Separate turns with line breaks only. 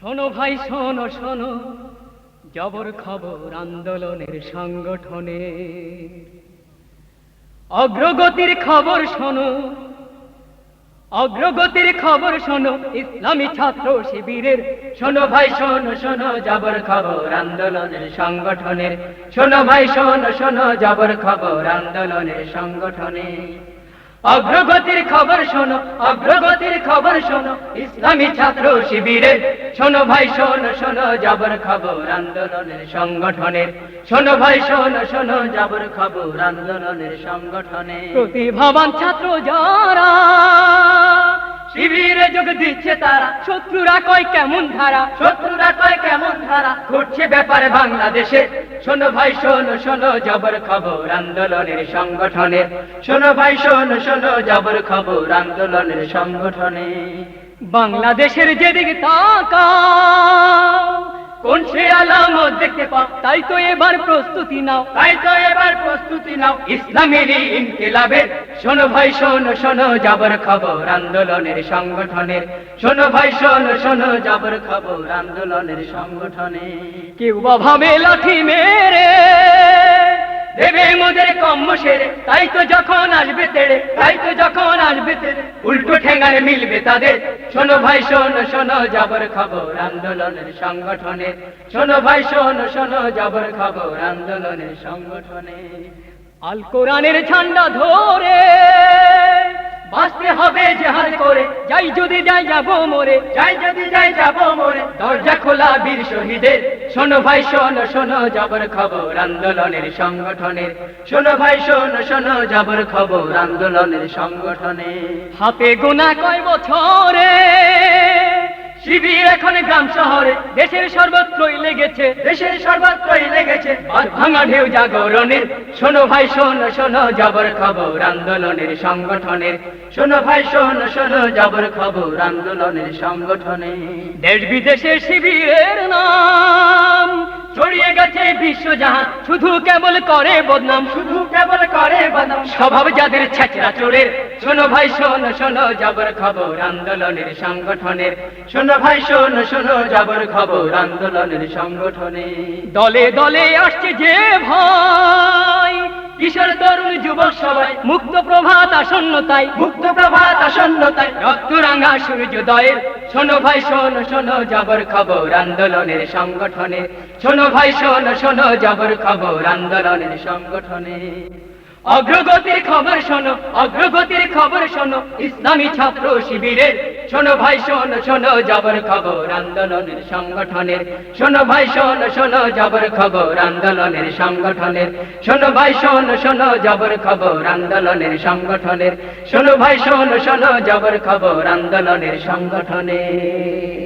শোনো ভাই, শোনো শোনো। জবর খবর আন্দোলনের সংগঠনে। অগ্রগতির খবর শোনো। অগ্রগতির খবর শোনো, ইসলামী ছাত্র শিবিরের। শোনো ভাই, শোনো শোনো, জবর খবর আন্দোলনের সংগঠনের। শোনো ভাই, শোনো শোনো, জবর খবর আন্দোলনের সংগঠনে। অগ্রগতির খবর শোনো, অগ্রগতির খবর শোনো, ইসলামী ছাত্র শিবিরে। শোনো ভাই, শোনো শোনো যাবর খবর আন্দোলনের সংগঠনের। শোনো ভাই, শোনো শোনো যাবর খবর আন্দোলনের সংগঠনে প্রতিভাবান ছাত্র যারা শিবিরে যোগ দিচ্ছে তারা। শত্রুরা কয় কেমন ধারা? শত্রুরা কয় কেমন ধারা? ঘটছে ব্যাপারে বাংলাদেশে। শোনো ভাই শোনো শোনো জবর খবর আন্দোলনের সংগঠনে। শোনো ভাই শোনো শোনো জবর খবর আন্দোলনের সংগঠনে। বাংলাদেশের যেদিকে তাকাও কোন সে আলামত দেখতে তাই তো এবার প্রস্তুতি নাও। তাই তো এবার প্রস্তুতি নাও। ইসলামের ইনকিলাবের শোনো ভাই শোনো শোনো যাবার খবর আন্দোলনের সংগঠনের। শোনো ভাই শোনো শোনো যাবার খবর আন্দোলনের সংগঠনে কেউ বা ভাবে লাঠি মেরে দেবে মোদের কম্ম সেরে তাই তো যখন আসবে তেড়ে তাই তো যখন আসবে তেড়ে। ঠেঙ্গারে মিলবে তাদের। শোনো ভাই, শোনো শোনো জবর খবর আন্দোলনের সংগঠনে। শোনো ভাই, শোনো শোনো জবর খবর আন্দোলনের সংগঠনে। আল কোরআনের ঝান্ডা ধরে বাঁচতে হবে জেহাদ করে। যাই যদি যাই যাব মোরে। যাই যদি যাই যাব মোরে। দরজা খোলা বীর শহীদের। শোনো ভাই শোনো শোনো জবর খবর আন্দোলনের সংগঠনের। শোনো ভাই শোনো শোনো জবর খবর আন্দোলনের সংগঠনে হাতে গোনা কয় বছরে। শিবির এখন গ্রাম শহরে। দেশের সর্বত্রই লেগেছে, দেশের সর্বত্রই লেগেছে। ভাঙা ঢেউ জাগরণের। শোনো ভাই, শোনো শোনো জবর খবর আন্দোলনের সংগঠনের। শোনো ভাই, শোনো শোনো জবর খবর আন্দোলনের সংগঠনে দেশ বিদেশের শিবিরের নাম। ছড়িয়ে গেছে বিশ্বজাহান শুধু কেবল করে বদনাম, শুধু কেবল করে বদনাম। স্বভাব যাদের চোরের। শোনো ভাই, শোনো শোনো জবর খবর আন্দোলনের সংগঠনের। শোনো ভাই শোনো শোনো জবর খবর আন্দোলনের সংগঠনে। দলে দলে আসছে যে ভাই কিশোর তরুণ যুবক সবাই মুক্ত প্রভাত আসন্ন তাই। মুক্ত প্রভাত আসন্ন তাই। রক্তরাঙ্গা সূর্যোদয়ের শোনো ভাই শোনো শোনো জবর খবর আন্দোলনের সংগঠনে। শোনো ভাই শোনো শোনো জবর খবর আন্দোলনের সংগঠনে। অগ্রগতির খবর শোনো অগ্রগতির খবর শোনো ইসলামী ছাত্র শিবিরের শোনো ভাই, শোন, শোনো জবর খবর আন্দোলনের সংগঠনের। শোনো ভাই, শোন, শোনো জবর খবর আন্দোলনের সংগঠনের। শোনো ভাই, শোন, শোনো জবর খবর আন্দোলনের সংগঠনের। শোনো ভাই, শোন, শোনো জবর খবর আন্দোলনের সংগঠনের।